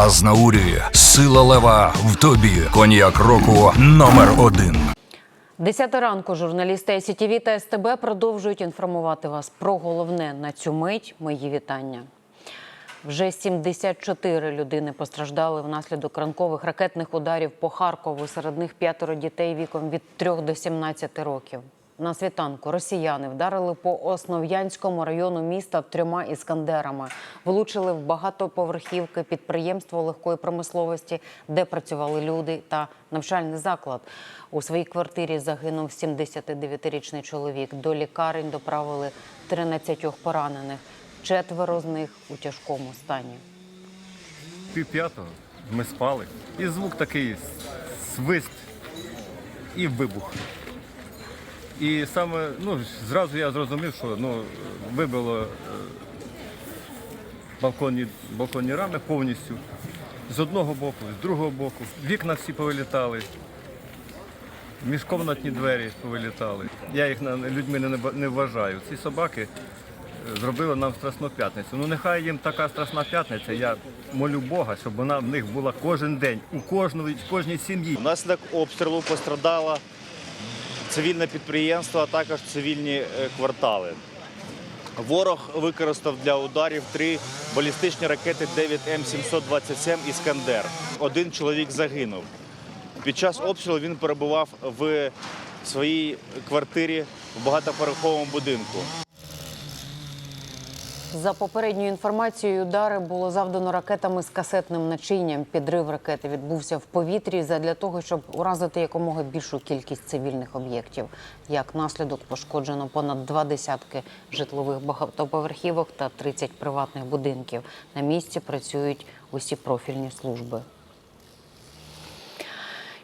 Азнаурі, сила лева в тобі. Коньяк року номер один. Десята ранку журналісти СІТІВІ та СТБ продовжують інформувати вас про головне на цю мить. Мої вітання. Вже 74 людини постраждали внаслідок ранкових ракетних ударів по Харкову. Серед них п'ятеро дітей віком від 3 до 17 років. На світанку росіяни вдарили по Основ'янському району міста трьома іскандерами. Влучили в багатоповерхівки, підприємство легкої промисловості, де працювали люди та навчальний заклад. У своїй квартирі загинув 79-річний чоловік. До лікарень доправили 13 поранених. Четверо з них у тяжкому стані. Пів п'ятого ми спали. І звук такий свист і вибух. І саме, ну, зразу я зрозумів, що ну, вибило е, балконні, балконні рами повністю. З одного боку, з другого боку. Вікна всі повилітали. Міжкомнатні двері повилітали. Я їх людьми не, вважаю. Ці собаки е, зробили нам страсну п'ятницю. Ну нехай їм така страсна п'ятниця. Я молю Бога, щоб вона в них була кожен день, у кожної, кожній сім'ї. Внаслідок обстрілу пострадало цивільне підприємство, а також цивільні е, квартали. Ворог використав для ударів три балістичні ракети 9М727 Іскандер. Один чоловік загинув. Під час обстрілу він перебував в своїй квартирі в багатоповерховому будинку. За попередньою інформацією, удари було завдано ракетами з касетним начинням. Підрив ракети відбувся в повітрі задля того, щоб уразити якомога більшу кількість цивільних об'єктів. Як наслідок пошкоджено понад два десятки житлових багатоповерхівок та 30 приватних будинків. На місці працюють усі профільні служби.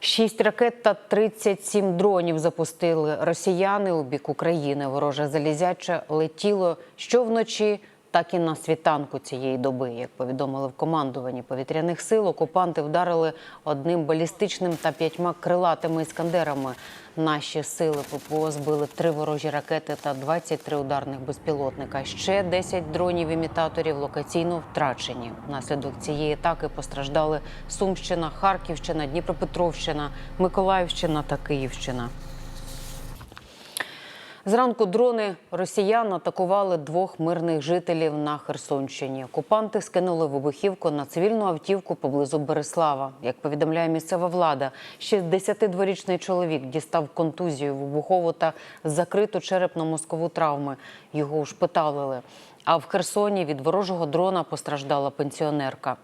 Шість ракет та 37 дронів запустили росіяни у бік України. Вороже залізяче летіло що вночі, так і на світанку цієї доби. Як повідомили в командуванні повітряних сил, окупанти вдарили одним балістичним та п'ятьма крилатими іскандерами. Наші сили ППО збили три ворожі ракети та 23 ударних безпілотника. Ще 10 дронів-імітаторів локаційно втрачені. Внаслідок цієї атаки постраждали Сумщина, Харківщина, Дніпропетровщина, Миколаївщина та Київщина. Зранку дрони росіян атакували двох мирних жителів на Херсонщині. Окупанти скинули вибухівку на цивільну автівку поблизу Береслава. Як повідомляє місцева влада, 62-річний чоловік дістав контузію вибухову та закриту черепно-мозкову травми. Його ушпиталили. А в Херсоні від ворожого дрона постраждала пенсіонерка.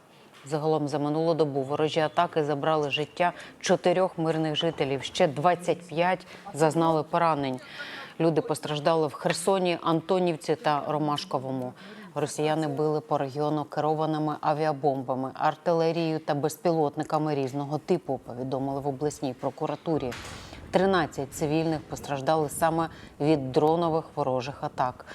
Загалом за минулу добу ворожі атаки забрали життя чотирьох мирних жителів. Ще 25 зазнали поранень. Люди постраждали в Херсоні, Антонівці та Ромашковому. Росіяни били по регіону керованими авіабомбами, артилерією та безпілотниками різного типу. Повідомили в обласній прокуратурі. 13 цивільних постраждали саме від дронових ворожих атак.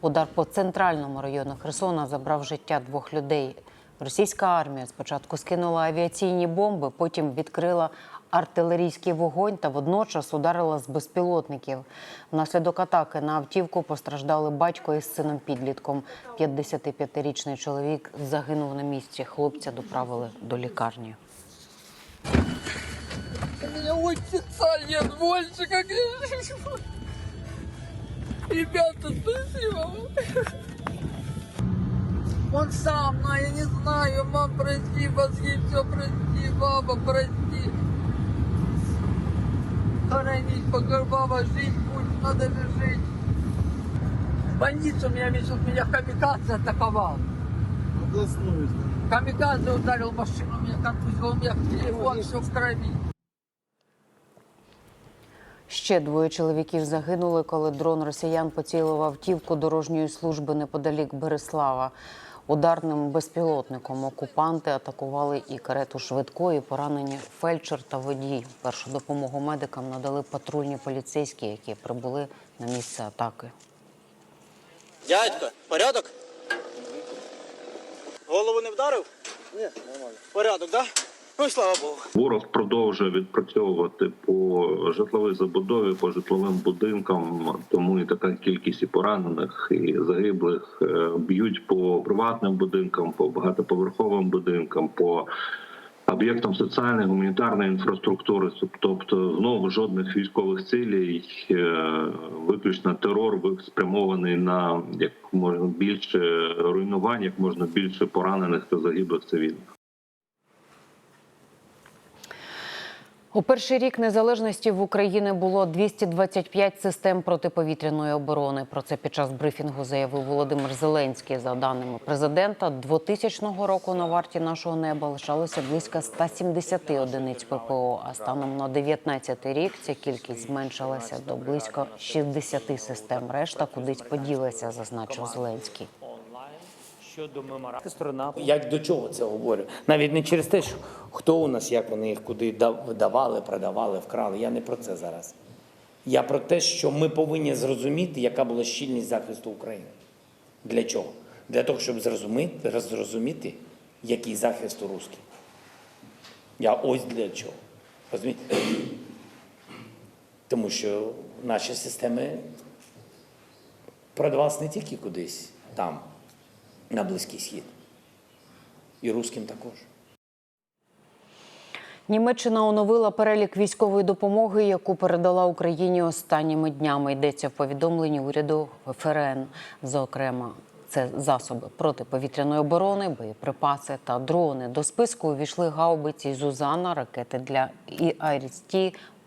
Удар по центральному району Херсона забрав життя двох людей. Російська армія спочатку скинула авіаційні бомби, потім відкрила артилерійський вогонь та водночас ударила з безпілотників. Внаслідок атаки на автівку постраждали батько із сином підлітком. 55-річний чоловік загинув на місці. Хлопця доправили до лікарні. Больше, как. Ребята, спасибо. Он сам, но я не знаю, мам, прости, мозги, все прости, мама, прости. Пока мама жить будет, надо же жить. В больницу меня везут, меня камикадзе атаковал. Камикадзе ударил машину, меня контузил, у меня телефон все в крови. Ще двоє чоловіків загинули, коли дрон росіян поцілив автівку дорожньої служби неподалік Береслава. Ударним безпілотником окупанти атакували і карету швидкої, поранені фельдшер та водій. Першу допомогу медикам надали патрульні поліцейські, які прибули на місце атаки. Дядько, порядок? Голову не вдарив? Ні, нормально. Порядок, так? Да? Ну і слава Богу. Ворог продовжує відпрацьовувати по житловій забудові, по житловим будинкам, тому і така кількість і поранених, і загиблих Е, б'ють по приватним будинкам, по багатоповерховим будинкам, по об'єктам соціальної гуманітарної інфраструктури. Тобто, знову жодних військових цілей, е, виключно терор спрямований на як можна більше руйнувань, як можна більше поранених та загиблих цивільних. У перший рік незалежності в Україні було 225 систем протиповітряної оборони. Про це під час брифінгу заявив Володимир Зеленський. За даними президента, 2000 року на варті нашого неба лишалося близько 170 одиниць ППО. А станом на 19 рік ця кількість зменшилася до близько 60 систем. Решта кудись поділася, зазначив Зеленський. Щодо меморандуму, сторона як до чого це говорю? Навіть не через те, що хто у нас, як вони їх куди да- видавали, продавали, вкрали. Я не про це зараз. Я про те, що ми повинні зрозуміти, яка була щільність захисту України. Для чого? Для того, щоб зрозуміти, зрозуміти, який захист у русських. Я ось для чого. Розумієте? Тому що наші системи продавалися не тільки кудись там на Близький Схід. І русським також. Німеччина оновила перелік військової допомоги, яку передала Україні останніми днями. Йдеться в повідомленні уряду ФРН. Зокрема, це засоби протиповітряної оборони, боєприпаси та дрони. До списку увійшли гаубиці Зузана, ракети для ІАРСТ,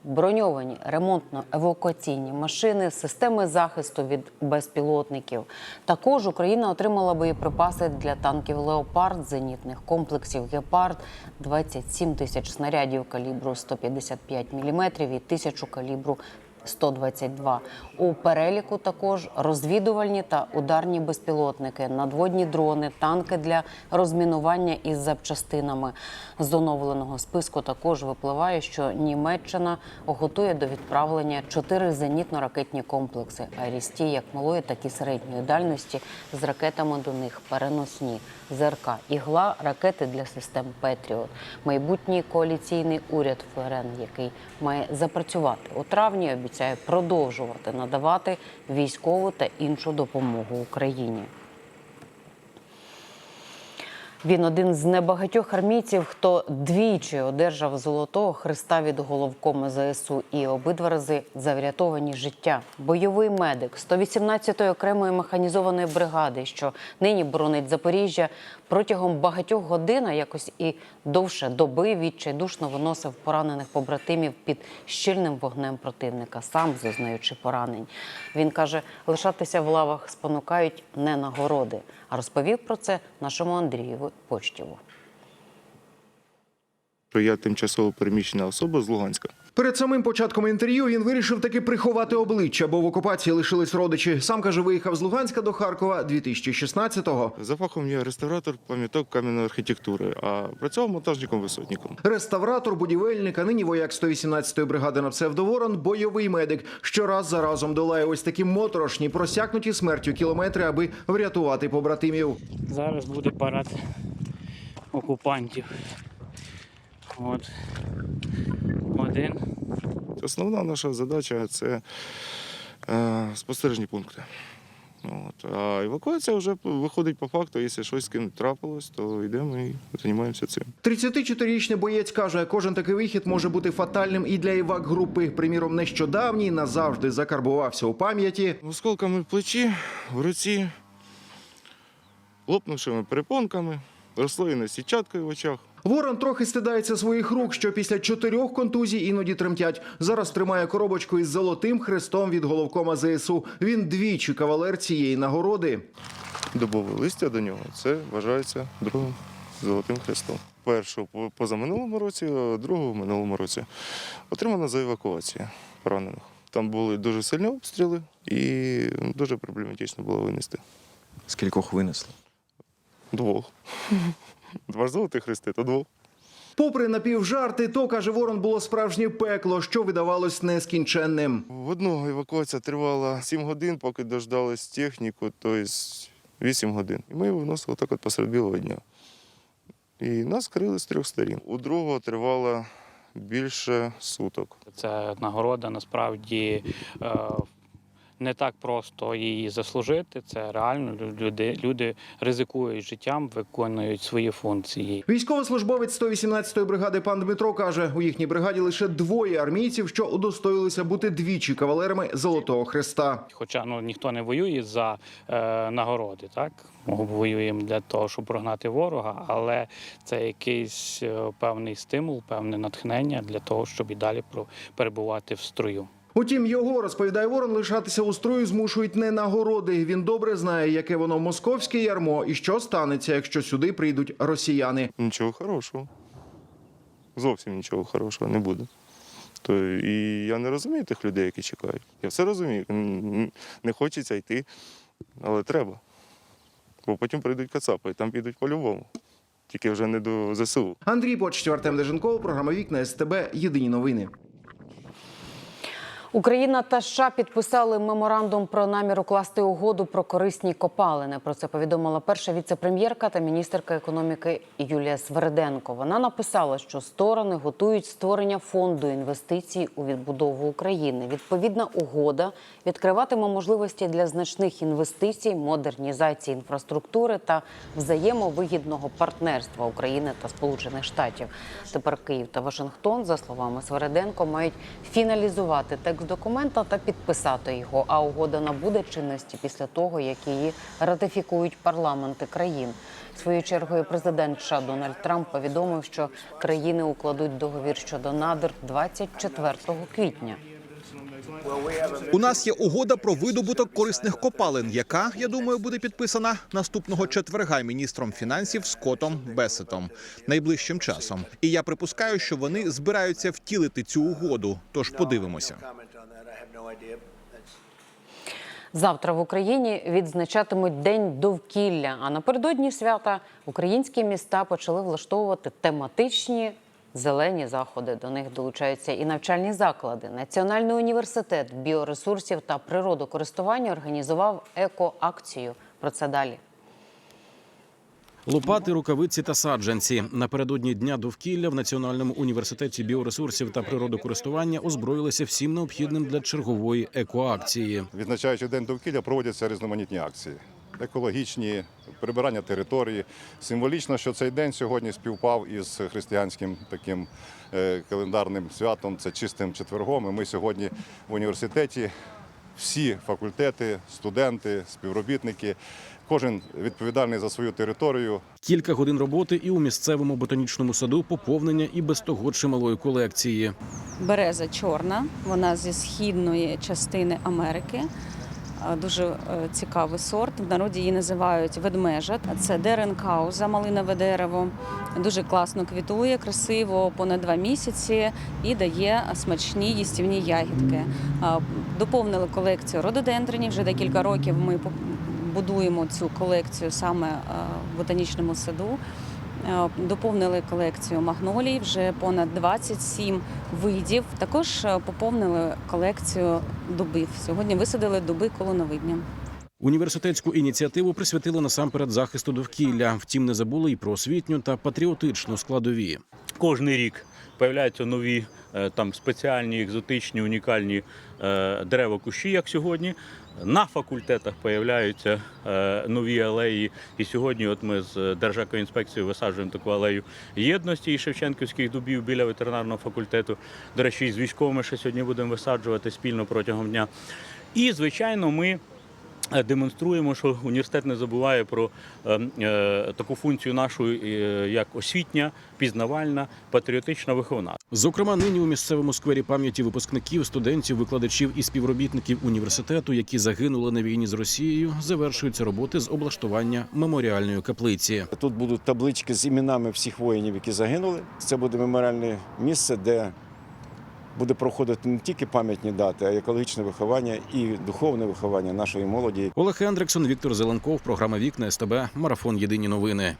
броньовані ремонтно-евакуаційні машини, системи захисту від безпілотників. Також Україна отримала боєприпаси для танків Леопард, зенітних комплексів Гепард, 27 тисяч снарядів калібру 155 мм і тисячу калібру 122. У переліку також розвідувальні та ударні безпілотники, надводні дрони, танки для розмінування із запчастинами. З оновленого списку також випливає, що Німеччина готує до відправлення чотири зенітно-ракетні комплекси «Айрісті» як малої, так і середньої дальності з ракетами до них переносні. ЗРК «Ігла» – ракети для систем «Петріот». Майбутній коаліційний уряд ФРН, який має запрацювати у травні, обіцяє продовжувати надавати військову та іншу допомогу Україні. Він один з небагатьох армійців, хто двічі одержав золотого хреста від головкому ЗСУ і обидва рази за врятовані життя. Бойовий медик 118-ї окремої механізованої бригади, що нині боронить Запоріжжя, протягом багатьох годин, а якось і довше доби відчайдушно виносив поранених побратимів під щільним вогнем противника, сам зазнаючи поранень. Він каже, лишатися в лавах спонукають не нагороди. А розповів про це нашому Андрієву Що я тимчасово переміщена особа з Луганська. Перед самим початком інтерв'ю він вирішив таки приховати обличчя, бо в окупації лишились родичі. Сам каже, виїхав з Луганська до Харкова 2016-го. За фахом я реставратор пам'яток кам'яної архітектури, а працював монтажником висотником. Реставратор, будівельник, а нині вояк 118-ї бригади на псевдоворон, бойовий медик, що раз за разом долає ось такі моторошні, просякнуті смертю кілометри, аби врятувати побратимів. Зараз буде парад окупантів. От. Один. Основна наша задача це е, спостережні пункти. От. А евакуація вже виходить по факту, якщо щось з ким трапилось, то йдемо і займаємося цим. 34-річний боєць каже, кожен такий вихід може бути фатальним і для івак групи. Приміром, нещодавній назавжди закарбувався у пам'яті. Осколками в плечі, в руці, лопнувшими перепонками, розслоєною сітчаткою в очах. Ворон трохи стидається своїх рук, що після чотирьох контузій іноді тремтять. Зараз тримає коробочку із золотим хрестом від головкома ЗСУ. Він двічі кавалер цієї нагороди. Дубове листя до нього це вважається другим золотим хрестом. Першу позаминулому році, а другу в минулому році. Отримана за евакуацію поранених. Там були дуже сильні обстріли і дуже проблематично було винести. Скількох винесли? Двох. Два золотих хрести, то двох. Попри напівжарти, то каже Ворон було справжнє пекло, що видавалось нескінченним. В одного евакуація тривала 7 годин, поки дождались техніку, тобто 8 годин. І ми його виносили так от посеред білого дня. І нас крили з трьох сторін. У другого тривало більше суток. Це нагорода насправді е, не так просто її заслужити. Це реально лю- люди, люди ризикують життям, виконують свої функції. Військовослужбовець 118-ї бригади пан Дмитро каже, у їхній бригаді лише двоє армійців, що удостоїлися бути двічі кавалерами Золотого Хреста. Хоча ну ніхто не воює за е, нагороди, так ми воюємо для того, щоб прогнати ворога, але це якийсь е, певний стимул, певне натхнення для того, щоб і далі перебувати в строю. Утім, його розповідає ворон, лишатися у строю змушують не нагороди. Він добре знає, яке воно московське ярмо і що станеться, якщо сюди прийдуть росіяни. Нічого хорошого. Зовсім нічого хорошого не буде. То і я не розумію тих людей, які чекають. Я все розумію. Не хочеться йти, але треба. Бо потім прийдуть кацапи, і там підуть по-любому. Тільки вже не до ЗСУ. Андрій Почтів, Артем Деженков, програма Вікна СТБ. Єдині новини. Україна та США підписали меморандум про намір укласти угоду про корисні копалини. Про це повідомила перша віце-прем'єрка та міністерка економіки Юлія Сверденко. Вона написала, що сторони готують створення фонду інвестицій у відбудову України. Відповідна угода відкриватиме можливості для значних інвестицій, модернізації інфраструктури та взаємовигідного партнерства України та Сполучених Штатів. Тепер Київ та Вашингтон, за словами Свереденко, мають фіналізувати текст документа та підписати його. А угода набуде чинності після того, як її ратифікують парламенти країн. Своєю чергою президент США Дональд Трамп повідомив, що країни укладуть договір щодо надр 24 квітня. У нас є угода про видобуток корисних копалин, яка я думаю буде підписана наступного четверга міністром фінансів Скотом Бесетом найближчим часом. І я припускаю, що вони збираються втілити цю угоду. Тож подивимося. Завтра в Україні відзначатимуть День довкілля. А напередодні свята українські міста почали влаштовувати тематичні зелені заходи. До них долучаються і навчальні заклади. Національний університет біоресурсів та природокористування організував екоакцію. Про це далі. Лопати, рукавиці та саджанці напередодні дня довкілля в Національному університеті біоресурсів та природокористування озброїлися всім необхідним для чергової екоакції. Відзначаючи день довкілля, проводяться різноманітні акції. Екологічні, прибирання території. Символічно, що цей день сьогодні співпав із християнським таким е, календарним святом, це чистим четвергом. І ми сьогодні в університеті всі факультети, студенти, співробітники, кожен відповідальний за свою територію, Кілька годин роботи і у місцевому ботанічному саду поповнення і без того чималої колекції. Береза чорна, вона зі східної частини Америки. Е, Дуже е, цікавий сорт. В народі її називають ведмежа. Це деренкауза, малинове дерево. Дуже класно квітує, красиво, понад два місяці і дає смачні їстівні ягідки. Е, Доповнили колекцію рододендренів. Вже декілька років ми будуємо цю колекцію саме в ботанічному саду. Е, Доповнили колекцію магнолій, вже понад 27 видів. Також е, поповнили колекцію дубів. Сьогодні висадили дуби колоновидня. Університетську ініціативу присвятили насамперед захисту довкілля. Втім, не забули й про освітню та патріотичну складові. Кожний рік появляються нові там спеціальні, екзотичні, унікальні е, дерева кущі, як сьогодні. На факультетах появляються е, нові алеї. І сьогодні, от ми з Держекоінспекцією висаджуємо таку алею єдності і Шевченківських дубів біля ветеринарного факультету. До речі, з військовими ще сьогодні будемо висаджувати спільно протягом дня. І, звичайно, ми е, демонструємо, що університет не забуває про е, е, таку функцію нашу, е, як освітня, пізнавальна, патріотична виховна. Зокрема, нині у місцевому сквері пам'яті випускників, студентів, викладачів і співробітників університету, які загинули на війні з Росією, завершуються роботи з облаштування меморіальної каплиці. Тут будуть таблички з іменами всіх воїнів, які загинули. Це буде меморіальне місце, де буде проходити не тільки пам'ятні дати, а й екологічне виховання і духовне виховання нашої молоді. Олег Ендриксон, Віктор Зеленков, програма Вікна СТБ, марафон Єдині новини.